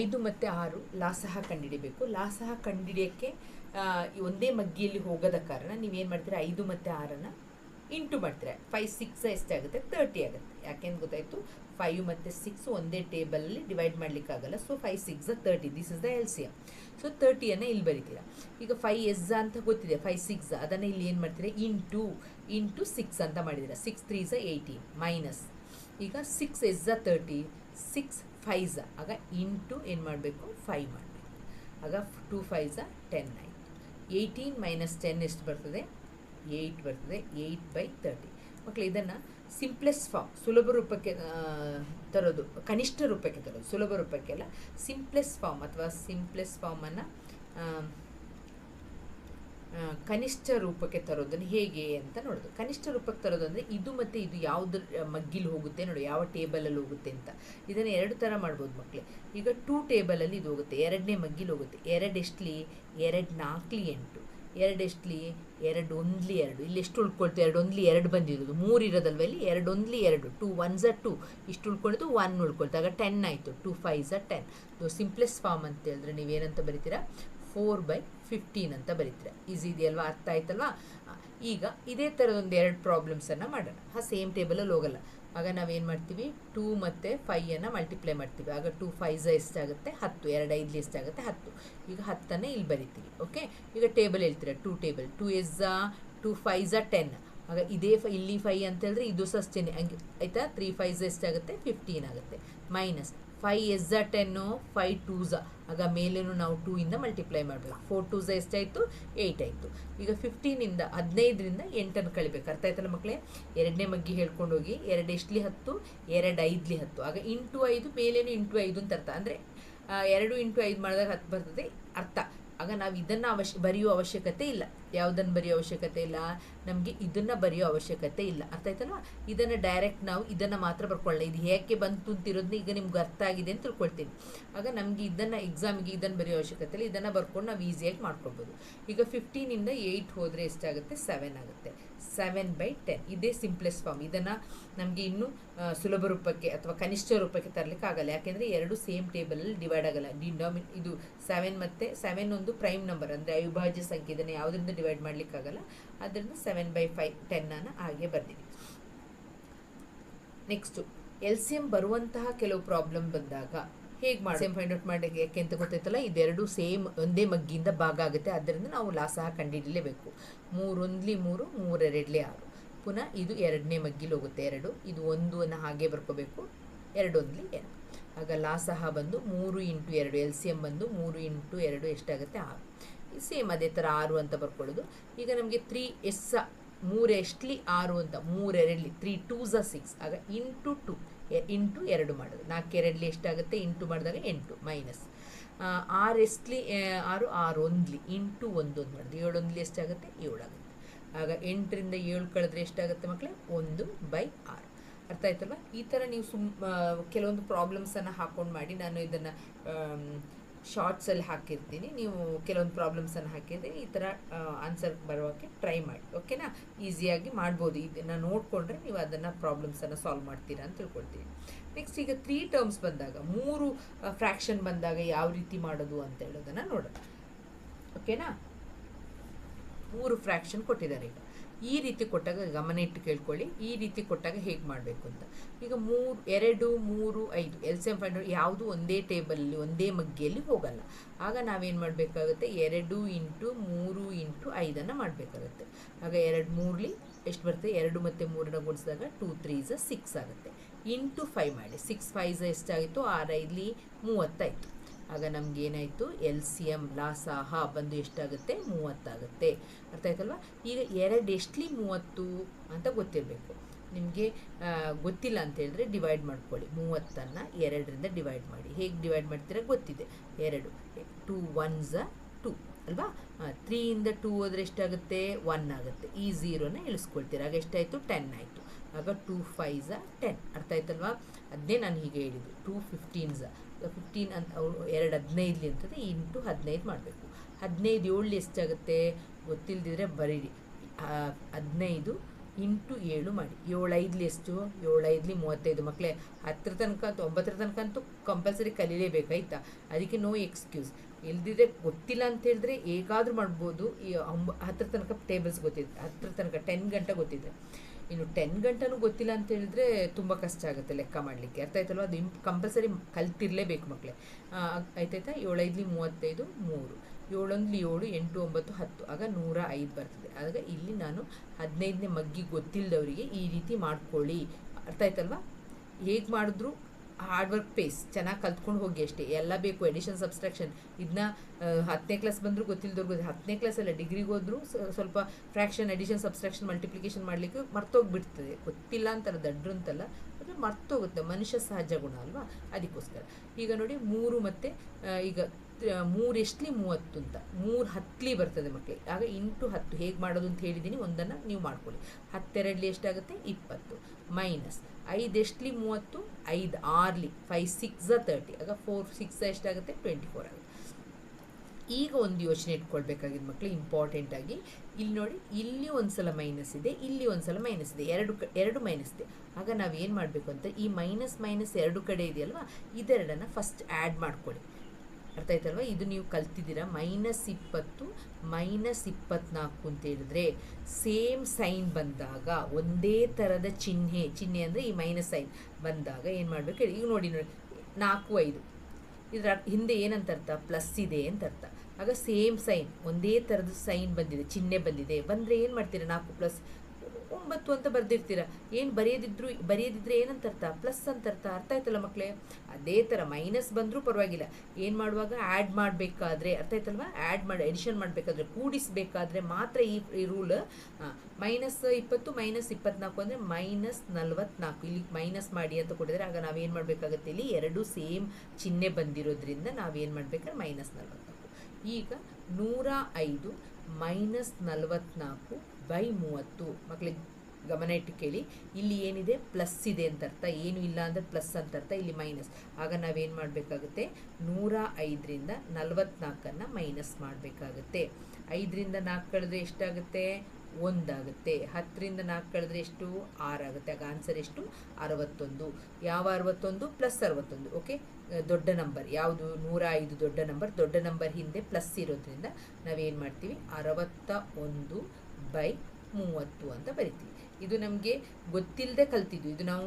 ಐದು ಮತ್ತು ಆರು ಲಾಸಹ ಕಂಡುಹಿಡಿಬೇಕು ಲಾಸಹ ಕಂಡುಹಿಡಿಯೋಕ್ಕೆ ಒಂದೇ ಮಗ್ಗಿಯಲ್ಲಿ ಹೋಗೋದ ಕಾರಣ ನೀವೇನು ಮಾಡ್ತೀರಾ, ಐದು ಮತ್ತು ಆರನ್ನು ಇಂಟು ಮಾಡ್ತೀರಾ. ಫೈವ್ ಸಿಕ್ಸ್ ಎಷ್ಟಾಗುತ್ತೆ ತರ್ಟಿ ಆಗುತ್ತೆ ಯಾಕೆಂದು ಗೊತ್ತಾಯಿತು? ಫೈವ್ ಮತ್ತು ಸಿಕ್ಸ್ ಒಂದೇ ಟೇಬಲಲ್ಲಿ divide ಮಾಡಲಿಕ್ಕಾಗಲ್ಲ. So five six thirty this is the L C M so ತರ್ಟಿಯನ್ನು ಇಲ್ಲಿ ಬರಿತೀರಾ. ಈಗ ಫೈವ್ ಎಸ್ ಅಂತ ಗೊತ್ತಿದೆ. ಫೈವ್ ಸಿಕ್ಸ್ ಅದನ್ನು ಇಲ್ಲಿ ಏನು ಮಾಡ್ತೀರಾ? ಇಂಟು ಇಂಟು ಸಿಕ್ಸ್ ಅಂತ ಮಾಡಿದ್ದೀರಾ. ಸಿಕ್ಸ್ ತ್ರೀ ಏಯ್ಟೀನ್ ಮೈನಸ್ ಈಗ six S ಝ thirty six fives ಆಗ ಇಂಟು ಏನು ಮಾಡಬೇಕು? ಫೈವ್ ಮಾಡಬೇಕು. ಆಗ ಟೂ ಫೈಝ ಟೆನ್ ಆಯಿತು ಏಯ್ಟೀನ್ ಮೈನಸ್ ಟೆನ್ ಎಷ್ಟು ಬರ್ತದೆ? ಏಯ್ಟ್ ಬರ್ತದೆ. ಏಯ್ಟ್ ಬೈ ತರ್ಟಿ ಮಕ್ಕಳು ಇದನ್ನು ಸಿಂಪ್ಲೆಸ್ಟ್ ಫಾರ್ಮ್ ಸುಲಭ ರೂಪಕ್ಕೆ ತರೋದು, ಕನಿಷ್ಠ ರೂಪಕ್ಕೆ ತರೋದು, ಸುಲಭ ರೂಪಕ್ಕೆಲ್ಲ ಸಿಂಪ್ಲೆಸ್ಟ್ ಫಾರ್ಮ್ ಅಥವಾ ಸಿಂಪ್ಲೆಸ್ಟ್ ಫಾರ್ಮನ್ನು ಕನಿಷ್ಠ ರೂಪಕ್ಕೆ ತರೋದನ್ನು ಹೇಗೆ ಅಂತ ನೋಡೋದು. ಕನಿಷ್ಠ ರೂಪಕ್ಕೆ ತರೋದು ಅಂದರೆ ಇದು ಮತ್ತು ಇದು ಯಾವುದ್ರ ಮಗ್ಗಿಲಿ ಹೋಗುತ್ತೆ ನೋಡಿ, ಯಾವ ಟೇಬಲಲ್ಲಿ ಹೋಗುತ್ತೆ ಅಂತ. ಇದನ್ನು ಎರಡು ಥರ ಮಾಡ್ಬೋದು ಮಕ್ಕಳೇ ಈಗ ಟೂ ಟೇಬಲಲ್ಲಿ ಇದು ಹೋಗುತ್ತೆ, ಎರಡನೇ ಮಗ್ಗಿಲಿ ಹೋಗುತ್ತೆ ಎರಡು ಎಷ್ಟಲಿ ಎರಡು ನಾಲ್ಕಲಿ ಎಂಟು ಎರಡು ಎಷ್ಟಲಿ ಎರಡು ಒಂದ್ಲಿ ಎರಡು. ಇಲ್ಲಿ ಎಷ್ಟು ಉಳ್ಕೊಳ್ತು? ಎರಡು ಒಂದ್ಲಿ ಎರಡು ಬಂದಿರೋದು. ಮೂರು ಇರೋದಲ್ವ ಇಲ್ಲಿ? ಎರಡು ಒಂದ್ಲಿ ಎರಡು. Two one ಝ two. ಇಷ್ಟು ಉಳ್ಕೊಳ್ತು, ಒನ್ ಉಳ್ಕೊಳ್ತು. ಆಗ ಟೆನ್ ಆಯಿತು. Two five ಝ ten. Simplest form ಅಂತ ಹೇಳಿದ್ರೆ ನೀವೇನಂತ ಬರಿತೀರಾ? ಫೋರ್ ಬೈ ಫಿಫ್ಟೀನ್ ಅಂತ ಬರೀತಾರೆ. ಈಸಿ ಇದೆಯಲ್ವಾ? ಅರ್ಥ ಆಯ್ತಲ್ವಾ? ಈಗ ಇದೇ ಥರದೊಂದು ಎರಡು ಪ್ರಾಬ್ಲಮ್ಸನ್ನು ಮಾಡೋಣ. ಆ ಸೇಮ್ ಟೇಬಲಲ್ಲಿ ಹೋಗಲ್ಲ. ಆಗ ನಾವೇನು ಮಾಡ್ತೀವಿ? ಟೂ ಮತ್ತು ಫೈಯನ್ನು ಮಲ್ಟಿಪ್ಲೈ ಮಾಡ್ತೀವಿ. ಆಗ ಟೂ ಫೈಝ ಎಷ್ಟಾಗುತ್ತೆ? ಹತ್ತು. ಎರಡು ಐದು ಎಷ್ಟಾಗುತ್ತೆ? ಹತ್ತು. ಈಗ ಹತ್ತನ್ನು ಇಲ್ಲಿ ಬರಿತೀವಿ. ಓಕೆ ಈಗ ಟೇಬಲ್ ಹೇಳ್ತೀರ? Two table twos two fives ten ಆಗ ಇದೇ ಫೈ, ಇಲ್ಲಿ ಫೈ ಅಂತ ಹೇಳಿದ್ರೆ ಇದು ಸಹ ಹಂಗೆ, ಆಯಿತಾ? ತ್ರೀ ಫೈಝ ಎಷ್ಟಾಗುತ್ತೆ? ಫಿಫ್ಟೀನ್ ಆಗುತ್ತೆ. Minus fives ten five twos ಆಗ ಮೇಲೇನು ನಾವು ಟೂ ಇಂದ ಮಲ್ಟಿಪ್ಲೈ ಮಾಡಬೇಕು. ಫೋರ್ ಟೂ ಝ ಎಷ್ಟಾಯಿತು? ಏಯ್ಟ್ ಆಯಿತು. ಈಗ ಫಿಫ್ಟೀನಿಂದ ಹದಿನೈದರಿಂದ ಎಂಟನ್ನು ಕಳಿಬೇಕು. ಅರ್ಥ ಆಯ್ತಲ್ಲ ಮಕ್ಕಳೇ ಎರಡನೇ ಮಗ್ಗಿ ಹೇಳ್ಕೊಂಡು ಹೋಗಿ, ಎರಡು ಎಷ್ಟಲಿ ಹತ್ತು? ಎರಡು ಐದ್ಲಿ ಹತ್ತು. ಆಗ ಇಂಟು ಐದು, ಮೇಲೇನು ಇಂಟು ಐದು ಅಂತ ಅರ್ಥ. ಅಂದರೆ ಎರಡು ಇಂಟು ಐದು ಮಾಡಿದಾಗ ಹತ್ತು ಬರ್ತದೆ. ಅರ್ಥ. ಆಗ ನಾವು ಇದನ್ನು ಅವಶ್ಯ, ಬರೆಯುವ ಅವಶ್ಯಕತೆ ಇಲ್ಲ. ಯಾವುದನ್ನು ಬರೆಯೋ ಅವಶ್ಯಕತೆ ಇಲ್ಲ, ನಮಗೆ ಇದನ್ನು ಬರೆಯೋ ಅವಶ್ಯಕತೆ ಇಲ್ಲ. ಅರ್ಥ ಆಯ್ತಲ್ವಾ? ಇದನ್ನು ಡೈರೆಕ್ಟ್ ನಾವು ಇದನ್ನು ಮಾತ್ರ ಬರ್ಕೊಳ್ಳೋಣ ಇದು ಯಾಕೆ ಬಂತು ಅಂತಿರೋದನ್ನ ಈಗ ನಿಮ್ಗೆ ಅರ್ಥ ಆಗಿದೆ ಅಂತ ತಿಳ್ಕೊಳ್ತೀನಿ. ಆಗ ನಮಗೆ ಇದನ್ನು ಎಕ್ಸಾಮ್ಗೆ ಇದನ್ನು ಬರೆಯೋ ಅವಶ್ಯಕತೆ ಇಲ್ಲ, ಇದನ್ನು ಬರ್ಕೊಂಡು ನಾವು ಈಸಿಯಾಗಿ ಮಾಡ್ಕೊಳ್ಬೋದು. ಈಗ ಫಿಫ್ಟೀನಿಂದ ಏಯ್ಟ್ ಹೋದರೆ ಎಷ್ಟಾಗುತ್ತೆ? ಸೆವೆನ್ ಆಗುತ್ತೆ. ಸೆವೆನ್ ಬೈ ಟೆನ್ ಇದೇ ಸಿಂಪ್ಲೆಸ್ಟ್ ಫಾರ್ಮ್ ಇದನ್ನು ನಮಗೆ ಇನ್ನೂ ಸುಲಭ ರೂಪಕ್ಕೆ ಅಥವಾ ಕನಿಷ್ಠ ರೂಪಕ್ಕೆ ತರಲಿಕ್ಕೆ ಆಗಲ್ಲ. ಯಾಕೆಂದರೆ ಎರಡು ಸೇಮ್ ಟೇಬಲಲ್ಲಿ ಡಿವೈಡ್ ಆಗಲ್ಲ. ಡಿನಾಮಿ, ಇದು ಸೆವೆನ್ ಮತ್ತು ಸೆವೆನ್ ಒಂದು ಪ್ರೈಮ್ ನಂಬರ್ ಅಂದರೆ ಅವಿಭಾಜ್ಯ ಸಂಖ್ಯೆ ಇದನ್ನು ಯಾವುದರಿಂದ ಡಿವೈಡ್ ಮಾಡಲಿಕ್ಕಾಗಲ್ಲ. ಅದರಿಂದ ಸೆವೆನ್ ಬೈ ಫೈವ್ ಟೆನ್ನನ್ನು ಹಾಗೆ ಬರ್ತೀವಿ ನೆಕ್ಸ್ಟು ಎಲ್ ಸಿ ಎಂ ಬರುವಂತಹ ಕೆಲವು ಪ್ರಾಬ್ಲಮ್ ಬಂದಾಗ ಹೇಗೆ ಮಾಡಿ ಫೈಂಡ್ ಔಟ್ ಮಾಡಿ ಯಾಕೆ ಅಂತ ಗೊತ್ತಾಯ್ತಲ್ಲ? ಇದೆರಡು ಸೇಮ್ ಒಂದೇ ಮಗ್ಗಿಂದ ಭಾಗ ಆಗುತ್ತೆ. ಅದರಿಂದ ನಾವು ಲಾಸಹ ಕಂಡುಹಿಡಲೇಬೇಕು ಮೂರೊಂದ್ಲಿ ಮೂರು ಮೂರೆರಡ್ಲಿ ಆರು. ಪುನಃ ಇದು ಎರಡನೇ ಮಗ್ಗಿಲಿ ಹೋಗುತ್ತೆ. ಎರಡು. ಇದು ಒಂದು ಅನ್ನು ಹಾಗೆ ಬರ್ಕೋಬೇಕು. ಎರಡೊಂದ್ಲಿ ಎರಡು. ಆಗ ಲಾಸಹ ಬಂದು ಮೂರು ಇಂಟು ಎರಡು. ಎಲ್ ಸಿ ಎಂ ಬಂದು ಮೂರು ಇಂಟು ಎರಡು ಎಷ್ಟಾಗುತ್ತೆ? ಆರು. ಸೇಮ್ ಅದೇ ಥರ ಆರು ಅಂತ ಬರ್ಕೊಳ್ಳೋದು. ಈಗ ನಮಗೆ ತ್ರೀ ಎಸ್ ಮೂರು ಎಷ್ಟಲಿ ಆರು ಅಂತ ಮೂರೆರಡ್ಲಿ ತ್ರೀ ಟೂ ಝ ಸಿಕ್ಸ್ ಆಗ ಇಂಟು ಟು ಇಂಟು ಎರಡು ಮಾಡೋದು. ನಾಲ್ಕು ಎರಡ್ಲಿ ಎಷ್ಟಾಗುತ್ತೆ? ಇಂಟು ಮಾಡಿದಾಗ ಎಂಟು ಮೈನಸ್ ಆರು ಎಷ್ಟಲಿ ಆರು ಆರು ಒಂದ್ಲಿ ಇಂಟು ಒಂದೊಂದು ಮಾಡೋದು ಏಳೊಂದ್ಲಿ ಎಷ್ಟಾಗುತ್ತೆ? ಏಳಾಗುತ್ತೆ ಆಗ ಎಂಟರಿಂದ ಏಳು ಕಳೆದ್ರೆ ಎಷ್ಟಾಗುತ್ತೆ ಮಕ್ಕಳೇ ಒಂದು ಬೈ ಆರು. ಅರ್ಥ ಆಯ್ತಲ್ವ? ಈ ಥರ ನೀವು ಸುಮ್ ಕೆಲವೊಂದು ಪ್ರಾಬ್ಲಮ್ಸನ್ನು ಹಾಕೊಂಡು ಮಾಡಿ ನಾನು ಇದನ್ನು ಶಾರ್ಟ್ಸಲ್ಲಿ ಹಾಕಿರ್ತೀನಿ. ನೀವು ಕೆಲವೊಂದು ಪ್ರಾಬ್ಲಮ್ಸನ್ನು ಹಾಕಿರ್ತೀನಿ ಈ ಥರ ಆನ್ಸರ್ ಬರೋಕ್ಕೆ ಟ್ರೈ ಮಾಡಿ. ಓಕೆನಾ ಈಸಿಯಾಗಿ ಮಾಡ್ಬೋದು. ಇದನ್ನು ನೋಡಿಕೊಂಡ್ರೆ ನೀವು ಅದನ್ನು ಪ್ರಾಬ್ಲಮ್ಸನ್ನು ಸಾಲ್ವ್ ಮಾಡ್ತೀರಾ ಅಂತ ತಿಳ್ಕೊಳ್ತೀನಿ. ನೆಕ್ಸ್ಟ್ ಈಗ ತ್ರೀ ಟರ್ಮ್ಸ್ ಬಂದಾಗ, ಮೂರು ಫ್ರ್ಯಾಕ್ಷನ್ ಬಂದಾಗ ಯಾವ ರೀತಿ ಮಾಡೋದು ಅಂತ ಹೇಳೋದನ್ನು ನೋಡೋಣ. ಓಕೆನಾ ಮೂರು ಫ್ರ್ಯಾಕ್ಷನ್ ಕೊಟ್ಟಿದ್ದಾರೆ ಈಗ. ಈ ರೀತಿ ಕೊಟ್ಟಾಗ ಗಮನ ಇಟ್ಟು ಕೇಳ್ಕೊಳ್ಳಿ. ಈ ರೀತಿ ಕೊಟ್ಟಾಗ ಹೇಗೆ ಮಾಡಬೇಕು ಅಂತ. ಈಗ ಮೂರು, ಎರಡು, ಮೂರು, ಐದು ಎಲ್ ಸಿ ಎಂ ಫೈಂಡ್ ಯಾವುದು ಒಂದೇ ಟೇಬಲಲ್ಲಿ ಒಂದೇ ಮಗ್ಗಿಯಲ್ಲಿ ಹೋಗಲ್ಲ. ಆಗ ನಾವೇನು ಮಾಡಬೇಕಾಗುತ್ತೆ? ಎರಡು ಇಂಟು ಮೂರು ಇಂಟು ಐದನ್ನು ಮಾಡಬೇಕಾಗುತ್ತೆ. ಆಗ ಎರಡು ಮೂರಲಿ ಎಷ್ಟು ಬರುತ್ತೆ ಎರಡು ಮತ್ತು ಮೂರನ್ನ ಗುಣಿಸಿದಾಗ ಟೂ ತ್ರೀಸ ಸಿಕ್ಸ್ ಆಗುತ್ತೆ. ಇಂಟು ಫೈವ್ ಮಾಡಿ. ಸಿಕ್ಸ್ ಫೈವ್ ಎಷ್ಟಾಯಿತು? ಆರು ಐದ್ಲಿ ಮೂವತ್ತಾಯಿತು. ಆಗ ನಮ್ಗೆ ಏನಾಯಿತು? ಎಲ್ ಸಿ ಎಂ ಲಾಸಾಹ ಬಂದು ಎಷ್ಟಾಗುತ್ತೆ? ಮೂವತ್ತಾಗುತ್ತೆ. ಅರ್ಥ ಆಯ್ತಲ್ವಾ? ಈಗ ಎರಡು ಎಷ್ಟಲಿ ಮೂವತ್ತು ಅಂತ ಗೊತ್ತಿರಬೇಕು. ನಿಮಗೆ ಗೊತ್ತಿಲ್ಲ ಅಂತ ಹೇಳಿದ್ರೆ ಡಿವೈಡ್ ಮಾಡ್ಕೊಳ್ಳಿ. ಮೂವತ್ತನ್ನು ಎರಡರಿಂದ ಡಿವೈಡ್ ಮಾಡಿ. ಹೇಗೆ ಡಿವೈಡ್ ಮಾಡ್ತೀರಾ? ಗೊತ್ತಿದೆ. ಎರಡು. ಟೂ ಒನ್ ಝ ಟೂ ಅಲ್ವಾ? ತ್ರೀಯಿಂದ ಟೂ ಹೋದ್ರೆ ಎಷ್ಟಾಗುತ್ತೆ? ಒನ್ ಆಗುತ್ತೆ. ಈ ಝೀರೋನ ಇಳಿಸ್ಕೊಳ್ತೀರ? ಆಗ ಎಷ್ಟಾಯಿತು? ಟೆನ್ ಆಯಿತು. ಆಗ ಟೂ ಫೈವ್ ಝ ಟೆನ್ ಅರ್ಥ ಆಯ್ತಲ್ವಾ? ಅದನ್ನೇ ನಾನು ಹೀಗೆ ಹೇಳಿದ್ದು. ಟೂ ಫಿಫ್ಟೀನ್ ಝ ಫಿಫ್ಟೀನ್ ಅಂತ ಎರಡು ಹದಿನೈದಲಿ ಅಂತಂದರೆ ಇಂಟು ಹದಿನೈದು ಮಾಡಬೇಕು. ಹದಿನೈದು ಏಳು ಎಷ್ಟಾಗುತ್ತೆ ಗೊತ್ತಿಲ್ಲದಿದ್ರೆ ಬರೀರಿ. ಹದಿನೈದು ಇಂಟು ಏಳು ಮಾಡಿ. ಏಳೈದ್ಲಿ ಎಷ್ಟು? ಏಳೈದ್ಲಿ ಮೂವತ್ತೈದು. ಮಕ್ಕಳೇ ಹತ್ತರ ತನಕ ಅಂತೂ, ಒಂಬತ್ತರ ತನಕ ಅಂತೂ ಕಂಪಲ್ಸರಿ ಕಲೀಲೇಬೇಕಾಯ್ತಾ? ಅದಕ್ಕೆ ನೋ ಎಕ್ಸ್ಕ್ಯೂಸ್ ಇಲ್ದಿದ್ರೆ ಗೊತ್ತಿಲ್ಲ ಅಂತ ಹೇಳಿದ್ರೆ ಹೇಗಾದರೂ ಮಾಡ್ಬೋದು. ಈ ಒಂಬ ಹತ್ತರ ತನಕ ಟೇಬಲ್ಸ್ ಗೊತ್ತಿದೆ. ಹತ್ತರ ತನಕ ಟೆನ್ ಗಂಟೆ ಗೊತ್ತಿದೆ. ಇನ್ನು ಟೆನ್ ಗಂಟೆನೂ ಗೊತ್ತಿಲ್ಲ ಅಂತ ಹೇಳಿದ್ರೆ ತುಂಬ ಕಷ್ಟ ಆಗುತ್ತೆ ಲೆಕ್ಕ ಮಾಡಲಿಕ್ಕೆ. ಅರ್ಥ ಆಯ್ತಲ್ವ? ಅದು ಇಂಪ್ ಕಂಪಲ್ಸರಿ ಕಲ್ತಿರ್ಲೇಬೇಕು ಮಕ್ಕಳೇ ಆಯ್ತಾಯ್ತಾ? ಏಳೈದ್ಲಿ ಮೂವತ್ತೈದು, ಮೂರು. ಏಳೊಂದ್ಲಿ ಏಳು, ಎಂಟು, ಒಂಬತ್ತು, ಹತ್ತು. ಆಗ ನೂರ ಐದು ಬರ್ತದೆ. ಆಗ ಇಲ್ಲಿ ನಾನು ಹದಿನೈದನೇ ಮಗ್ಗಿ ಗೊತ್ತಿಲ್ಲದವರಿಗೆ ಈ ರೀತಿ ಮಾಡ್ಕೊಳ್ಳಿ. ಅರ್ಥ ಆಯ್ತಲ್ವಾ? ಹೇಗೆ ಮಾಡಿದ್ರು? ಹಾರ್ಡ್ ವರ್ಕ್ ಪೇಸ್ ಚೆನ್ನಾಗಿ ಕಲ್ತ್ಕೊಂಡು ಹೋಗಿ ಅಷ್ಟೇ. ಎಲ್ಲ ಬೇಕು ಎಡಿಷನ್ ಸಬ್ಸ್ಟ್ರಾಕ್ಷನ್ ಇದನ್ನ ಹತ್ತನೇ ಕ್ಲಾಸ್ ಬಂದರೂ ಗೊತ್ತಿಲ್ದವ್ರಿಗೆ ಹತ್ತನೇ ಕ್ಲಾಸಲ್ಲ ಡಿಗ್ರಿಗೆ ಹೋದರೂ ಸ್ವಲ್ಪ ಫ್ರ್ಯಾಕ್ಷನ್ ಎಡಿಷನ್ ಸಬ್ಸ್ಟ್ರಾಕ್ಷನ್ ಮಲ್ಟಿಪ್ಲಿಕೇಶನ್ ಮಾಡಲಿಕ್ಕೆ ಮರ್ತೋಗ್ಬಿಡ್ತದೆ. ಗೊತ್ತಿಲ್ಲ ಅಂತಾರೆ, ದಡ್ರು ಅಂತಲ್ಲ, ಆದರೆ ಮರ್ತೋಗುತ್ತೆ. ಮನುಷ್ಯ ಸಹಜ ಗುಣ ಅಲ್ವಾ? ಅದಕ್ಕೋಸ್ಕರ. ಈಗ ನೋಡಿ, ಮೂರು ಮತ್ತು ಈಗ ಮೂರು ಎಷ್ಟಲಿ ಮೂವತ್ತು ಅಂತ. ಮೂರು ಹತ್ತಲಿ ಬರ್ತದೆ ಮಕ್ಕಳಿಗೆ ಆಗ ಇಂಟು ಹತ್ತು. ಹೇಗೆ ಮಾಡೋದು ಅಂತ ಹೇಳಿದ್ದೀನಿ, ಒಂದನ್ನು ನೀವು ಮಾಡ್ಕೊಳ್ಳಿ. ಹತ್ತೆರಡಲಿ ಎಷ್ಟಾಗುತ್ತೆ? ಇಪ್ಪತ್ತು. ಮೈನಸ್. ಐದು ಎಷ್ಟಲಿ? ಮೂವತ್ತು? ಐದು, ಆರ್ಲಿ. ಫೈವ್ ಸಿಕ್ಸ ತರ್ಟಿ ಆಗ ಫೋರ್ ಸಿಕ್ಸ್ ಎಷ್ಟಾಗುತ್ತೆ ಟ್ವೆಂಟಿ ಫೋರ್ ಆಗುತ್ತೆ. ಈಗ ಒಂದು ಯೋಚನೆ ಇಟ್ಕೊಳ್ಬೇಕಾಗಿದ್ದ ಮಕ್ಕಳು ಇಂಪಾರ್ಟೆಂಟ್ ಆಗಿ ಇಲ್ಲಿ ನೋಡಿ, ಇಲ್ಲಿ ಒಂದ್ಸಲ ಮೈನಸ್ ಇದೆ, ಇಲ್ಲಿ ಒಂದ್ಸಲ ಮೈನಸ್ ಇದೆ. ಎರಡು ಎರಡು ಮೈನಸ್ ಇದೆ. ಆಗ ನಾವು ಏನು ಮಾಡಬೇಕು ಅಂತ, ಈ ಮೈನಸ್ ಮೈನಸ್ ಎರಡು ಕಡೆ ಇದೆಯಲ್ವಾ? ಇದೆರಡನ್ನು ಫಸ್ಟ್ ಆ್ಯಡ್ ಮಾಡ್ಕೊಳ್ಳಿ. ಅರ್ಥ ಆಯ್ತಲ್ವಾ? ಇದು ನೀವು ಕಲ್ತಿದ್ದೀರಾ? ಮೈನಸ್ ಇಪ್ಪತ್ತು, ಮೈನಸ್ ಇಪ್ಪತ್ನಾಲ್ಕು ಅಂತ ಹೇಳಿದ್ರೆ ಸೇಮ್ ಸೈನ್ ಬಂದಾಗ, ಒಂದೇ ಥರದ ಚಿಹ್ನೆ ಚಿಹ್ನೆ ಅಂದರೆ ಈ ಮೈನಸ್ ಸೈನ್ ಬಂದಾಗ ಏನು ಮಾಡಬೇಕು ಈಗ ನೋಡಿ ನೋಡಿ, ನಾಲ್ಕು, ಐದು. ಇದರ ಹಿಂದೆ ಏನಂತ ಅರ್ಥ? ಪ್ಲಸ್ ಇದೆ ಅಂತ ಅರ್ಥ. ಆಗ ಸೇಮ್ ಸೈನ್, ಒಂದೇ ಥರದ ಸೈನ್ ಬಂದಿದೆ, ಚಿಹ್ನೆ ಬಂದಿದೆ. ಬಂದರೆ ಏನು ಮಾಡ್ತೀರಾ ನಾಲ್ಕು ಪ್ಲಸ್ ಒಂಬತ್ತು ಅಂತ ಬರ್ದಿರ್ತೀರ. ಏನು ಬರೆಯದಿದ್ರು, ಬರೆಯದಿದ್ರೆ ಏನಂತ ಅರ್ಥ? ಪ್ಲಸ್ ಅಂತ ಅರ್ಥ? ಅರ್ಥ ಆಯ್ತಲ್ಲ ಮಕ್ಕಳೇ ಅದೇ ಥರ ಮೈನಸ್ ಬಂದರೂ ಪರವಾಗಿಲ್ಲ. ಏನು ಮಾಡುವಾಗ? ಆ್ಯಡ್ ಮಾಡಬೇಕಾದ್ರೆ, ಅರ್ಥ ಆಯ್ತಲ್ವಾ? ಆ್ಯಡ್ ಮಾಡಿ ಎಡಿಷನ್ ಮಾಡಬೇಕಾದ್ರೆ, ಕೂಡಿಸಬೇಕಾದ್ರೆ ಮಾತ್ರ ಈ ರೂಲ್ ಮೈನಸ್ ಇಪ್ಪತ್ತು ಮೈನಸ್ ಇಪ್ಪತ್ನಾಲ್ಕು ಅಂದರೆ ಮೈನಸ್ ನಲ್ವತ್ನಾಲ್ಕು. ಇಲ್ಲಿ ಮೈನಸ್ ಮಾಡಿ ಅಂತ ಕೊಟ್ಟಿದ್ರೆ ಆಗ ನಾವೇನು ಮಾಡಬೇಕಾಗುತ್ತೆ? ಇಲ್ಲಿ ಎರಡು ಸೇಮ್ ಚಿಹ್ನೆ ಬಂದಿರೋದ್ರಿಂದ ನಾವೇನು ಮಾಡಬೇಕಾದ್ರೆ ಮೈನಸ್ ನಲ್ವತ್ನಾಲ್ಕು. ಈಗ ನೂರ ಐದು ಮೈನಸ್ ನಲವತ್ನಾಲ್ಕು ಬೈ ಮೂವತ್ತು. ಮಕ್ಕಳಿಗೆ ಗಮನ ಇಟ್ಟು ಕೇಳಿ. ಇಲ್ಲಿ ಏನಿದೆ? ಪ್ಲಸ್ ಇದೆ ಅಂತ ಅರ್ಥ. ಏನು ಇಲ್ಲ ಅಂದರೆ ಪ್ಲಸ್ ಅಂತ ಅರ್ಥ. ಇಲ್ಲಿ ಮೈನಸ್ ಆಗ ನಾವೇನು ಮಾಡಬೇಕಾಗುತ್ತೆ? ನೂರ ಐದರಿಂದ ನಲವತ್ನಾಲ್ಕನ್ನು ಮೈನಸ್ ಮಾಡಬೇಕಾಗುತ್ತೆ. ಐದರಿಂದ ನಾಲ್ಕು ಕಳೆದ್ರೆ ಎಷ್ಟಾಗುತ್ತೆ? ಒಂದಾಗುತ್ತೆ. ಹತ್ತರಿಂದ ನಾಲ್ಕು ಕಳೆದ್ರೆ ಎಷ್ಟು? ಆರಾಗುತ್ತೆ. ಆಗ ಆನ್ಸರ್ ಎಷ್ಟು? ಅರವತ್ತೊಂದು. ಯಾವ ಅರವತ್ತೊಂದು? ಪ್ಲಸ್ ಅರವತ್ತೊಂದು. ಓಕೆ ದೊಡ್ಡ ನಂಬರ್ ಯಾವುದು? ನೂರ ಐದು ದೊಡ್ಡ ನಂಬರ್ ದೊಡ್ಡ ನಂಬರ್ ಹಿಂದೆ ಪ್ಲಸ್ ಇರೋದ್ರಿಂದ ನಾವೇನು ಮಾಡ್ತೀವಿ? ಅರವತ್ತ ಒಂದು ಬೈ ಮೂವತ್ತು ಅಂತ ಬರಿತೀವಿ. ಇದು ನಮಗೆ ಗೊತ್ತಿಲ್ಲದೆ ಕಲ್ತಿದ್ದು. ಇದು ನಾವು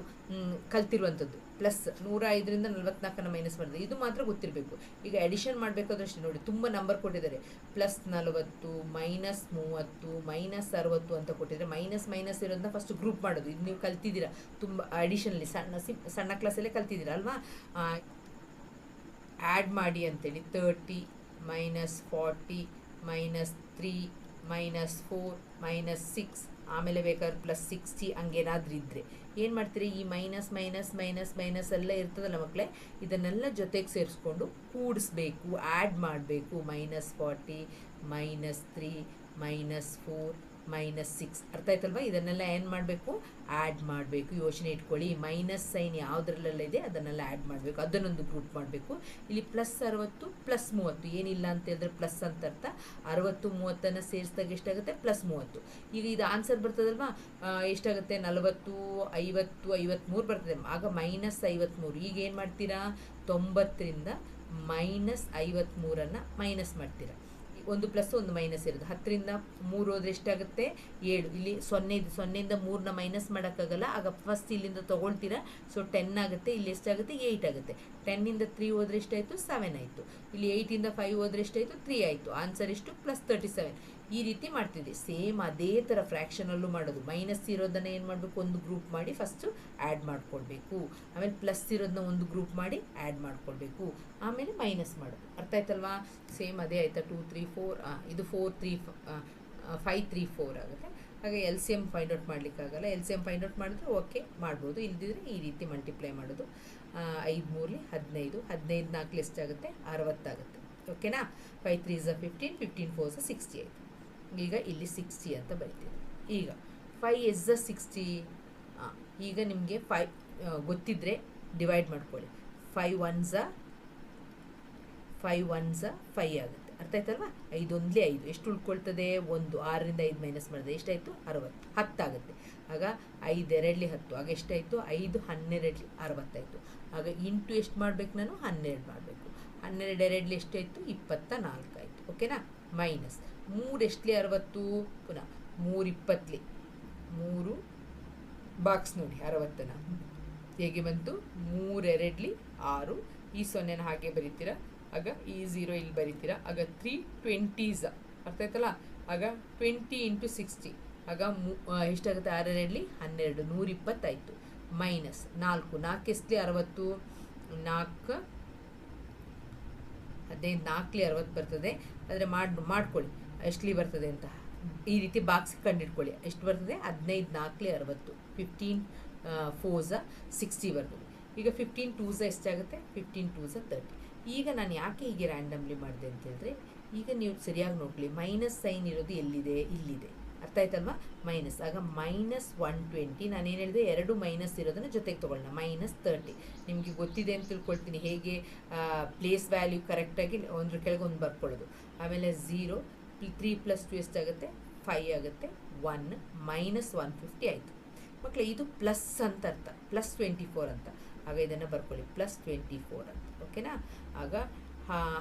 ಕಲ್ತಿರುವಂಥದ್ದು. ಪ್ಲಸ್ ನೂರ ಐದರಿಂದ ನಲ್ವತ್ನಾಲ್ಕನ್ನು ಮೈನಸ್ ಮಾಡಿದ್ರೆ ಇದು ಮಾತ್ರ ಗೊತ್ತಿರಬೇಕು. ಈಗ ಎಡಿಷನ್ ಮಾಡಬೇಕಾದ್ರೆ ಅಷ್ಟೇ ನೋಡಿ, ತುಂಬ ನಂಬರ್ ಕೊಟ್ಟಿದ್ದಾರೆ. ಪ್ಲಸ್ ನಲವತ್ತು ಮೈನಸ್ ಮೂವತ್ತು ಮೈನಸ್ ಅರವತ್ತು ಅಂತ ಕೊಟ್ಟಿದ್ದಾರೆ ಮೈನಸ್ ಮೈನಸ್ ಇರೋದನ್ನ ಫಸ್ಟ್ ಗ್ರೂಪ್ ಮಾಡೋದು. ಇದು ನೀವು ಕಲ್ತಿದ್ದೀರಾ? ತುಂಬ ಅಡಿಷನಲ್ಲಿ ಸಣ್ಣ ಸಿಂ ಸಣ್ಣ ಕ್ಲಾಸಲ್ಲೇ ಕಲ್ತಿದ್ದೀರಾ ಅಲ್ವಾ? ಆ್ಯಡ್ ಮಾಡಿ ಅಂತೇಳಿ thirty minus forty minus three minus four minus six ಆಮೇಲೆ ಬೇಕಾದ್ರೆ ಪ್ಲಸ್ ಸಿಕ್ಸ್ಟಿ ಹಂಗೇನಾದ್ರೂ ಇದ್ದರೆ ಏನು ಮಾಡ್ತೀರಿ? ಈ ಮೈನಸ್ ಮೈನಸ್ ಮೈನಸ್ ಮೈನಸ್ ಎಲ್ಲ ಇರ್ತದಲ್ಲ ಮಕ್ಕಳೇ ಇದನ್ನೆಲ್ಲ ಜೊತೆಗೆ ಸೇರಿಸ್ಕೊಂಡು ಕೂಡಿಸ್ಬೇಕು ಆ್ಯಡ್ ಮಾಡಬೇಕು. Minus forty minus three minus four minus six ಅರ್ಥ ಆಯ್ತಲ್ವಾ? ಇದನ್ನೆಲ್ಲ ಏನು ಮಾಡಬೇಕು? ಆ್ಯಡ್ ಮಾಡಬೇಕು. ಯೋಚನೆ ಇಟ್ಕೊಳ್ಳಿ. ಮೈನಸ್ ಸೈನ್ ಯಾವುದ್ರಲ್ಲೆಲ್ಲ ಇದೆ, ಅದನ್ನೆಲ್ಲ ಆ್ಯಡ್ ಮಾಡಬೇಕು. ಅದನ್ನೊಂದು ಗ್ರೂಪ್ ಮಾಡಬೇಕು. ಇಲ್ಲಿ ಪ್ಲಸ್ ಅರವತ್ತು ಪ್ಲಸ್ ಮೂವತ್ತು. ಏನಿಲ್ಲ ಅಂತ ಹೇಳಿದ್ರೆ ಪ್ಲಸ್ ಅಂತ ಅರ್ಥ. ಅರವತ್ತು, ಮೂವತ್ತನ್ನು ಸೇರಿಸಿದಾಗ ಎಷ್ಟಾಗುತ್ತೆ? ಪ್ಲಸ್ ಮೂವತ್ತು. ಈಗ ಇದು ಆನ್ಸರ್ ಬರ್ತದಲ್ವಾ? ಎಷ್ಟಾಗುತ್ತೆ? ನಲವತ್ತು, ಐವತ್ತು ಐವತ್ತ್ಮೂರು ಬರ್ತದೆ. ಆಗ ಮೈನಸ್ ಐವತ್ತ್ಮೂರು ಈಗ ಏನು ಮಾಡ್ತೀರಾ? ತೊಂಬತ್ತರಿಂದ ಮೈನಸ್ ಐವತ್ತ್ಮೂರನ್ನು ಮೈನಸ್ ಮಾಡ್ತೀರಾ. ಒಂದು ಪ್ಲಸ್ ಒಂದು ಮೈನಸ್ ಇರೋದು. ಹತ್ತರಿಂದ ಮೂರು ಹೋದ್ರೆ ಎಷ್ಟಾಗುತ್ತೆ? ಏಳು. ಇಲ್ಲಿ ಸೊನ್ನೆ ಸೊನ್ನೆಯಿಂದ ಮೂರನ್ನ ಮೈನಸ್ ಮಾಡೋಕ್ಕಾಗಲ್ಲ. ಆಗ ಫಸ್ಟ್ ಇಲ್ಲಿಂದ ತೊಗೊಳ್ತೀರಾ? ಸೊ ಟೆನ್ ಆಗುತ್ತೆ. ಇಲ್ಲಿ ಎಷ್ಟಾಗುತ್ತೆ? ಏಯ್ಟ್ ಆಗುತ್ತೆ. ಟೆನ್ನಿಂದ ತ್ರೀ ಹೋದ್ರೆ ಎಷ್ಟಾಯಿತು? ಸೆವೆನ್ ಆಯಿತು. ಇಲ್ಲಿ ಏಯ್ಟಿಂದ ಫೈವ್ ಹೋದ್ರೆ ಎಷ್ಟಾಯಿತು? ತ್ರೀ ಆಯಿತು. ಆನ್ಸರ್ ಎಷ್ಟು ಪ್ಲಸ್ ತರ್ಟಿ ಸೆವೆನ್ ಈ ರೀತಿ ಮಾಡ್ತಿದ್ದೆ. ಸೇಮ್ ಅದೇ ಥರ ಫ್ರ್ಯಾಕ್ಷನಲ್ಲೂ ಮಾಡೋದು. ಮೈನಸ್ ಇರೋದನ್ನ ಏನು ಮಾಡಬೇಕು? ಒಂದು ಗ್ರೂಪ್ ಮಾಡಿ ಫಸ್ಟು ಆ್ಯಡ್ ಮಾಡ್ಕೊಳ್ಬೇಕು. ಆಮೇಲೆ ಪ್ಲಸ್ ಇರೋದನ್ನ ಒಂದು ಗ್ರೂಪ್ ಮಾಡಿ ಆ್ಯಡ್ ಮಾಡ್ಕೊಳ್ಬೇಕು. ಆಮೇಲೆ ಮೈನಸ್ ಮಾಡೋದು. ಅರ್ಥ ಆಯ್ತಲ್ವಾ? ಸೇಮ್ ಅದೇ ಆಯಿತಾ? ಟೂ ತ್ರೀ ಫೋರ್ ಇದು four three five three four ಆಗುತ್ತೆ. ಹಾಗೆ L C M find out ಮಾಡಲಿಕ್ಕಾಗಲ್ಲ. L C M find out ಮಾಡಿದ್ರೆ ಓಕೆ ಮಾಡ್ಬೋದು. ಇಲ್ಲದಿದ್ರೆ ಈ ರೀತಿ ಮಲ್ಟಿಪ್ಲೈ ಮಾಡೋದು. ಐದು, ಮೂರಲಿ ಹದಿನೈದು. ಹದಿನೈದು ನಾಲ್ಕು ಎಷ್ಟಾಗುತ್ತೆ? ಅರವತ್ತಾಗುತ್ತೆ. ಓಕೆನಾ five threes fifteen fifteen fours sixty ಆಯಿತು ಈಗ ಇಲ್ಲಿ ಸಿಕ್ಸ್ಟಿ ಅಂತ ಬರಿತೀವಿ. ಈಗ ಫೈವ್ ಎಸ್ ದ ಸಿಕ್ಸ್ಟಿ ಈಗ ನಿಮಗೆ ಫೈ ಗೊತ್ತಿದ್ದರೆ ಡಿವೈಡ್ ಮಾಡ್ಕೊಳ್ಳಿ. Five ones five ones five ಆಗುತ್ತೆ. ಅರ್ಥ ಆಯ್ತಲ್ವಾ? ಒಂದ್ಲೇ ಐದು. ಎಷ್ಟು ಉಳ್ಕೊಳ್ತದೆ? ಒಂದು, ಆರರಿಂದ ಐದು ಮೈನಸ್ ಮಾಡಿದ್ರೆ ಎಷ್ಟಾಯಿತು? ಅರವತ್ತು. ಹತ್ತಾಗುತ್ತೆ ಆಗ ಐದು ಎರಡಲಿ ಹತ್ತು. ಆಗ ಎಷ್ಟಾಯಿತು? ಐದು ಹನ್ನೆರಡಲಿ ಅರವತ್ತಾಯಿತು. ಆಗ ಇಂಟು ಎಷ್ಟು ಮಾಡಬೇಕು ನಾನು? ಹನ್ನೆರಡು ಮಾಡಬೇಕು. ಹನ್ನೆರಡು ಎರಡಲಿ ಎಷ್ಟಾಯಿತು? ಇಪ್ಪತ್ತ ನಾಲ್ಕು ಆಯಿತು ಓಕೆನಾ? ಮೈನಸ್ ಮೂರು ಎಷ್ಟಲಿ ಅರವತ್ತು? ಪುನಃ ಮೂರು ಇಪ್ಪತ್ತಲಿ ಮೂರು ಬಾಕ್ಸ್ ನೋಡಿ, ಅರವತ್ತನ. ಹೇಗೆ ಬಂತು? ಮೂರೆರಡ್ಲಿ ಆರು. ಈ ಸೊನ್ನೆನ ಹಾಗೆ ಬರೀತೀರಾ? ಆಗ ಈ ಝೀರೋ ಇಲ್ಲಿ ಬರೀತೀರಾ? ಆಗ ತ್ರೀ ಟ್ವೆಂಟೀಸ ಅರ್ಥ ಆಯ್ತಲ್ಲ? ಆಗ ಟ್ವೆಂಟಿ ಇಂಟು ಸಿಕ್ಸ್ಟಿ ಆಗ ಮೂ ಎಷ್ಟಾಗುತ್ತೆ? ಆರೆರಡ್ಲಿ ಹನ್ನೆರಡು. ನೂರಿಪ್ಪತ್ತಾಯಿತು ಮೈನಸ್ ನಾಲ್ಕು. ನಾಲ್ಕು ಎಷ್ಟಲಿ ಅರವತ್ತು. ನಾಲ್ಕು, ಹದಿನೈದು, ನಾಲ್ಕಲಿ ಅರವತ್ತು ಬರ್ತದೆ. ಆದರೆ ಮಾಡಿ, ಮಾಡ್ಕೊಳ್ಳಿ. ಎಷ್ಟಲಿ ಬರ್ತದೆ ಅಂತ? ಈ ರೀತಿ ಬಾಕ್ಸ್ ಕಂಡಿಡ್ಕೊಳ್ಳಿ ಎಷ್ಟು ಬರ್ತದೆ? ಹದಿನೈದು ನಾಲ್ಕಲಿ ಅರವತ್ತು. ಫಿಫ್ಟೀನ್ ಫೋರ್ಸ ಸಿಕ್ಸ್ಟಿ ಬರ್ತದೆ. ಈಗ ಫಿಫ್ಟೀನ್ ಟೂಸ ಎಷ್ಟಾಗುತ್ತೆ? ಫಿಫ್ಟೀನ್ ಟೂಸ ತರ್ಟಿ ಈಗ ನಾನು ಯಾಕೆ ಹೀಗೆ ರ್ಯಾಂಡಮ್ಲಿ ಮಾಡಿದೆ ಅಂತ ಹೇಳಿದ್ರೆ, ಈಗ ನೀವು ಸರಿಯಾಗಿ ನೋಡ್ಕೊಳ್ಳಿ. ಮೈನಸ್ ಸೈನ್ ಇರೋದು ಎಲ್ಲಿದೆ? ಇಲ್ಲಿದೆ. ಅರ್ಥ ಆಯ್ತಲ್ವಾ? ಮೈನಸ್ ಆಗ ಮೈನಸ್ ಒನ್ ಟ್ವೆಂಟಿ ನಾನೇನು ಹೇಳಿದೆ? ಎರಡು ಮೈನಸ್ ಇರೋದನ್ನು ಜೊತೆಗೆ ತೊಗೊಳ್ಳೋಣ ಮೈನಸ್ ತರ್ಟಿ ನಿಮಗೆ ಗೊತ್ತಿದೆ ಅಂತ ತಿಳ್ಕೊಳ್ತೀನಿ. ಹೇಗೆ ಪ್ಲೇಸ್ ವ್ಯಾಲ್ಯೂ ಕರೆಕ್ಟಾಗಿ ಒಂದ್ರ ಕೆಳಗೆ ಒಂದು ಬರ್ಕೊಳ್ಳೋದು. ಆಮೇಲೆ ಝೀರೋ ತ್ರೀ ಪ್ಲಸ್ ಟು ಎಷ್ಟಾಗುತ್ತೆ ಫೈವ್ ಆಗುತ್ತೆ. ಒನ್ ಮೈನಸ್ ಒನ್ ಫಿಫ್ಟಿ ಆಯಿತು. ಮಕ್ಕಳೇ ಇದು ಪ್ಲಸ್ ಅಂತ ಅರ್ಥ. ಪ್ಲಸ್ ಟ್ವೆಂಟಿ ಫೋರ್ ಅಂತ. ಆಗ ಇದನ್ನು ಬರ್ಕೊಳ್ಳಿ. ಪ್ಲಸ್ ಟ್ವೆಂಟಿ ಫೋರ್ ಅಂತ ಓಕೆನಾ ಆಗ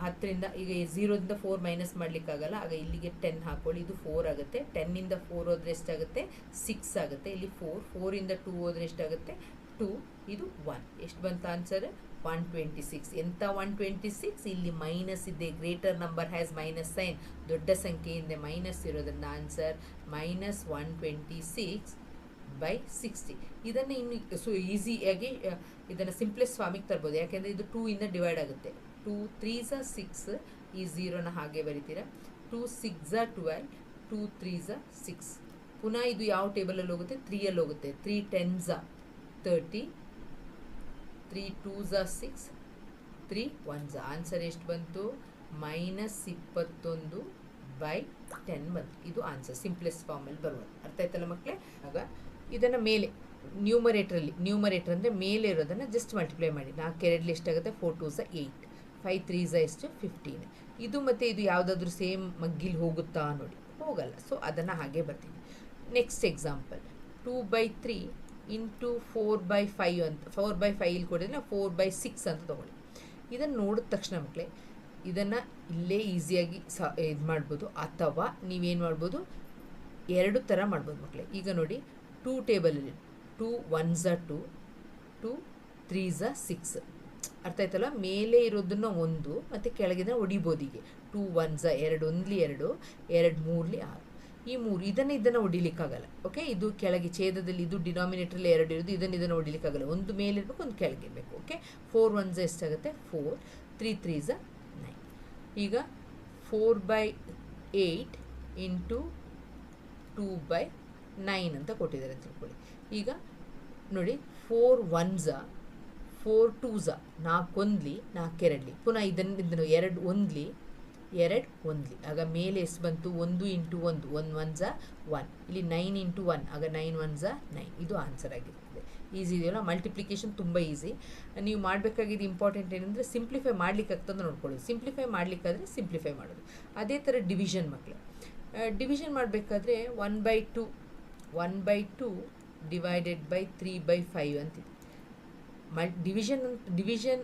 ಹತ್ತರಿಂದ, ಈಗ ಝೀರೋದಿಂದ ಫೋರ್ ಮೈನಸ್ ಮಾಡಲಿಕ್ಕಾಗಲ್ಲ. ಆಗ ಇಲ್ಲಿಗೆ ಟೆನ್ ಹಾಕೊಳ್ಳಿ. ಇದು ಫೋರ್ ಆಗುತ್ತೆ. ಟೆನ್ನಿಂದ ಫೋರ್ ಹೋದ್ರೆ ಎಷ್ಟಾಗುತ್ತೆ? ಸಿಕ್ಸ್ ಆಗುತ್ತೆ. ಇಲ್ಲಿ ಫೋರ್ ಫೋರಿಂದ ಟೂ ಹೋದ್ರೆ ಎಷ್ಟಾಗುತ್ತೆ? ಟೂ ಇದು ಒನ್ ಎಷ್ಟು ಬಂತ ಆನ್ಸರ್ ಒನ್ ಟ್ವೆಂಟಿ ಸಿಕ್ಸ್ ಎಂಥ ಒನ್ ಟ್ವೆಂಟಿ ಸಿಕ್ಸ್ ಇಲ್ಲಿ ಮೈನಸ್ ಇದೆ. Greater number has minus sign ದೊಡ್ಡ ಸಂಖ್ಯೆಯಿಂದ ಮೈನಸ್ ಇರೋದ್ರಿಂದ answer minus one twenty six by sixty ಇದನ್ನು ಇನ್ನು ಸೊ ಈಸಿಯಾಗಿ ಇದನ್ನು ಸಿಂಪ್ಲೆಸ್ಟ್ ಫಾರ್ಮಿಗೆ ತರ್ಬೋದು. ಯಾಕೆಂದರೆ ಇದು ಟೂ ಇಂದ ಡಿವೈಡ್ ಆಗುತ್ತೆ. ಟೂ ತ್ರೀ ಝ ಸಿಕ್ಸ್ ಈ ಝೀರೋನ ಹಾಗೆ ಬರಿತೀರಾ? Two sixes twelve two threes six ಪುನಃ ಇದು ಯಾವ ಟೇಬಲಲ್ಲಿ ಹೋಗುತ್ತೆ? ತ್ರೀಯಲ್ಲಿ ಹೋಗುತ್ತೆ. Three tens thirty three twos six three ones answer ಎಷ್ಟು ಬಂತು? ಮೈನಸ್ ಇಪ್ಪತ್ತೊಂದು ಬೈ ಟೆನ್ ಬಂತು. ಇದು ಆನ್ಸರ್ ಸಿಂಪ್ಲೆಸ್ಟ್ ಫಾರ್ಮಲ್ಲಿ ಬರುವುದು. ಅರ್ಥ ಆಯ್ತಲ್ಲ ಮಕ್ಕಳೇ? ಆಗ ಇದನ್ನು ಮೇಲೆ ನ್ಯೂಮರೇಟ್ರಲ್ಲಿ ನ್ಯೂಮರೇಟರ್ ಅಂದರೆ ಮೇಲೆ ಇರೋದನ್ನು ಜಸ್ಟ್ ಮಲ್ಟಿಪ್ಲೈ ಮಾಡಿ. ನಾಲ್ಕು ಎರಡಲ್ಲಿ ಎಷ್ಟಾಗುತ್ತೆ four twos eight five threes ಎಷ್ಟು ಫಿಫ್ಟೀನ್ ಇದು ಮತ್ತು ಇದು ಯಾವುದಾದ್ರೂ ಸೇಮ್ ಮಗ್ಗಿಲ್ ಹೋಗುತ್ತಾ ನೋಡಿ. ಹೋಗಲ್ಲ. ಸೊ ಅದನ್ನು ಹಾಗೆ ಬರ್ತೀನಿ. Next example two by three into four by five ಅಂತ ಫೋರ್ ಬೈ ಫೈವ್ ಇಲ್ಲಿ ಕೊಡಿದ್ರೆ ಫೋರ್ ಬೈ ಸಿಕ್ಸ್ ಅಂತ ತೊಗೊಳ್ಳಿ. ಇದನ್ನು ನೋಡಿದ ತಕ್ಷಣ ಮಕ್ಕಳೇ ಇದನ್ನು ಇಲ್ಲೇ ಈಸಿಯಾಗಿ ಸ, ಇದು ಮಾಡ್ಬೋದು. ಅಥವಾ ನೀವೇನು ಮಾಡ್ಬೋದು? ಎರಡು ಥರ ಮಾಡ್ಬೋದು ಮಕ್ಕಳೇ ಈಗ ನೋಡಿ two ಟೇಬಲಲ್ಲಿ two ones two two threes six ಅರ್ಥ ಆಯ್ತಲ್ಲ? ಮೇಲೆ ಇರೋದನ್ನ ಒಂದು, ಮತ್ತು ಕೆಳಗಿನ ಹೊಡಿಬೋದು ಹೀಗೆ. ಟೂ ಒನ್ ಝ ಎರಡು, ಒಂದ್ಲಿ ಎರಡು ಎರಡು ಮೂರ್ಲಿ ಆರು. ಈ ಮೂರು, ಇದನ್ನು ಇದನ್ನು ಹೊಡಿಲಿಕ್ಕಾಗಲ್ಲ ಓಕೆ ಇದು ಕೆಳಗೆ ಛೇದದಲ್ಲಿ ಇದು ಡಿನಾಮಿನೇಟ್ರಲ್ಲಿ ಎರಡು ಇರೋದು, ಇದನ್ನು ಇದನ್ನು ಹೊಡಿಲಿಕ್ಕಾಗಲ್ಲ ಒಂದು ಮೇಲಿರಬೇಕು ಒಂದು ಕೆಳಗಿರಬೇಕು ಓಕೆ ಫೋರ್ ಒನ್ಸ್ ಎಷ್ಟಾಗುತ್ತೆ ಫೋರ್ ತ್ರೀ ತ್ರೀಸ ನೈನ್ ಈಗ four by eight into two by nine ಅಂತ ಕೊಟ್ಟಿದ್ದಾರೆ ತಿಳ್ಕೊಳ್ಳಿ. ಈಗ ನೋಡಿ ಫೋರ್ ಒನ್ ಝ ಫೋರ್ ಟೂ ಝ ನಾಲ್ಕೊಂದ್ಲಿ ನಾಲ್ಕೆರಡ್ಲಿ ಪುನಃ ಇದನ್ನು ಇದನ್ನು ಎರಡು ಒಂದ್ಲಿ ಎರಡು ಒಂದ್ಲಿ. ಆಗ ಮೇಲೆ ಎಸ್ ಬಂತು ಒಂದು ಇಂಟು ಒಂದು ಒನ್ ಒನ್ ಝ ಒನ್. ಇಲ್ಲಿ ನೈನ್ ಇಂಟು ಒನ್, ಆಗ ನೈನ್ ಒನ್ ಝ ನೈನ್. ಇದು ಆನ್ಸರ್ ಆಗಿರ್ತದೆ. ಈಸಿ ಇದೆಯಲ್ಲ? ಮಲ್ಟಿಪ್ಲಿಕೇಶನ್ ತುಂಬ ಈಸಿ. ನೀವು ಮಾಡಬೇಕಾಗಿದ್ದು ಇಂಪಾರ್ಟೆಂಟ್ ಏನಂದರೆ ಸಿಂಪ್ಲಿಫೈ ಮಾಡ್ಲಿಕ್ಕೆ ಆಗ್ತದೆ ನೋಡ್ಕೊಳ್ಳೋದು. ಸಿಂಪ್ಲಿಫೈ ಮಾಡಲಿಕ್ಕಾದರೆ ಸಿಂಪ್ಲಿಫೈ ಮಾಡೋದು. ಅದೇ ಥರ ಡಿವಿಷನ್ ಮಕ್ಕಳು ಡಿವಿಷನ್ ಮಾಡಬೇಕಾದ್ರೆ one by two, one by two divided by three by five ಅಂತಿದೆ. ಮಲ್, ಡಿವಿಷನ್ ಡಿವಿಷನ್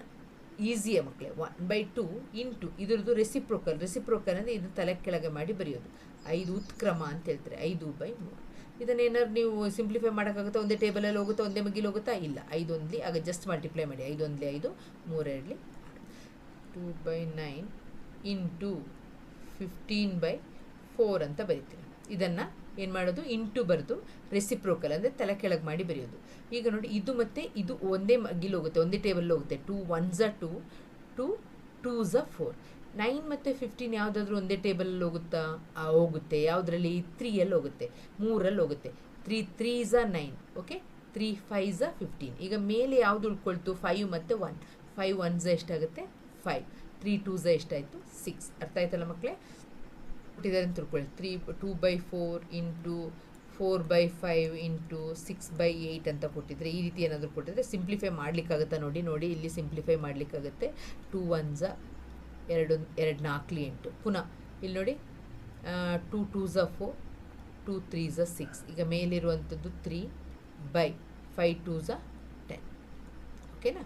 ಈಸಿಯ ಮಕ್ಕಳೇ ಒನ್ ಬೈ ಟು ಇಂಟು ಇದರದ್ದು ರೆಸಿಪ್ರೋಕಲ್ ರೆಸಿಪ್ರೋಕಲ್ ಅಂದರೆ ಇದು ತಲೆ ಕೆಳಗೆ ಮಾಡಿ ಬರೆಯೋದು. ಐದು ಉತ್ಕ್ರಮ ಅಂತ ಹೇಳ್ತಾರೆ. ಐದು ಬೈ ಮೂರು. ಇದನ್ನೇನಾದ್ರು ನೀವು ಸಿಂಪ್ಲಿಫೈ ಮಾಡೋಕ್ಕಾಗುತ್ತಾ? ಒಂದೇ ಟೇಬಲಲ್ಲಿ ಹೋಗುತ್ತಾ? ಒಂದೇ ಮಗ್ಗಿಲಿ ಹೋಗುತ್ತಾ? ಇಲ್ಲ. ಐದು ಒಂದ್ಲಿ, ಆಗ ಜಸ್ಟ್ ಮಲ್ಟಿಪ್ಲೈ ಮಾಡಿ. ಐದು ಒಂದ್ಲಿ ಐದು ಮೂರೆರಡ್ಲಿ two by nine into fifteen by four ಅಂತ ಬರೀತೀನಿ ಇದನ್ನು ಏನು ಮಾಡೋದು? ಇಂಟು ಬರೆದು. ರೆಸಿಪ್ರೋಕಲ್ ಅಂದರೆ ತಲೆ ಕೆಳಗೆ ಮಾಡಿ ಬರೆಯೋದು. ಈಗ ನೋಡಿ, ಇದು ಮತ್ತು ಇದು ಒಂದೇ ಗಿಲ್ ಹೋಗುತ್ತೆ. ಒಂದೇ ಟೇಬಲ್ ಹೋಗುತ್ತೆ. Two ones two two twos four nine ಮತ್ತು ಫಿಫ್ಟೀನ್ ಯಾವುದಾದ್ರೂ ಒಂದೇ ಟೇಬಲಲ್ಲಿ ಹೋಗುತ್ತಾ? ಹೋಗುತ್ತೆ. ಯಾವುದರಲ್ಲಿ? ತ್ರೀಯಲ್ಲಿ ಹೋಗುತ್ತೆ. ಮೂರಲ್ಲಿ ಹೋಗುತ್ತೆ. Three threes nine okay three fives fifteen ಈಗ ಮೇಲೆ ಯಾವುದು ಉಳ್ಕೊಳ್ತು? ಫೈವ್ ಮತ್ತು ಒನ್ ಫೈವ್ ಒನ್ ಝ ಎಷ್ಟಾಗುತ್ತೆ? ಫೈವ್ ತ್ರೀ ಟೂ ಝ ಎಷ್ಟಾಯಿತು? ಸಿಕ್ಸ್ ಅರ್ಥ ಆಯ್ತಲ್ಲ ಮಕ್ಕಳೇ ಕೊಟ್ಟಿದ್ದಾರೆ ಅಂತ ತಿಳ್ಕೊಳ್ಳಿ. Three two by four into four by five into six by eight ಅಂತ ಕೊಟ್ಟಿದ್ರೆ, ಈ ರೀತಿ ಏನಾದರೂ ಕೊಟ್ಟಿದ್ರೆ ಸಿಂಪ್ಲಿಫೈ ಮಾಡಲಿಕ್ಕಾಗುತ್ತಾ ನೋಡಿ ನೋಡಿ ಇಲ್ಲಿ ಸಿಂಪ್ಲಿಫೈ ಮಾಡಲಿಕ್ಕಾಗುತ್ತೆ. ಟೂ ಒನ್ ಝ ಎರಡು ಎರಡು ನಾಲ್ಕಲಿ ಎಂಟು. ಪುನಃ ಇಲ್ಲಿ ನೋಡಿ two twos four two threes six ಈಗ ಮೇಲಿರುವಂಥದ್ದು three by five twos ten ಓಕೆನಾ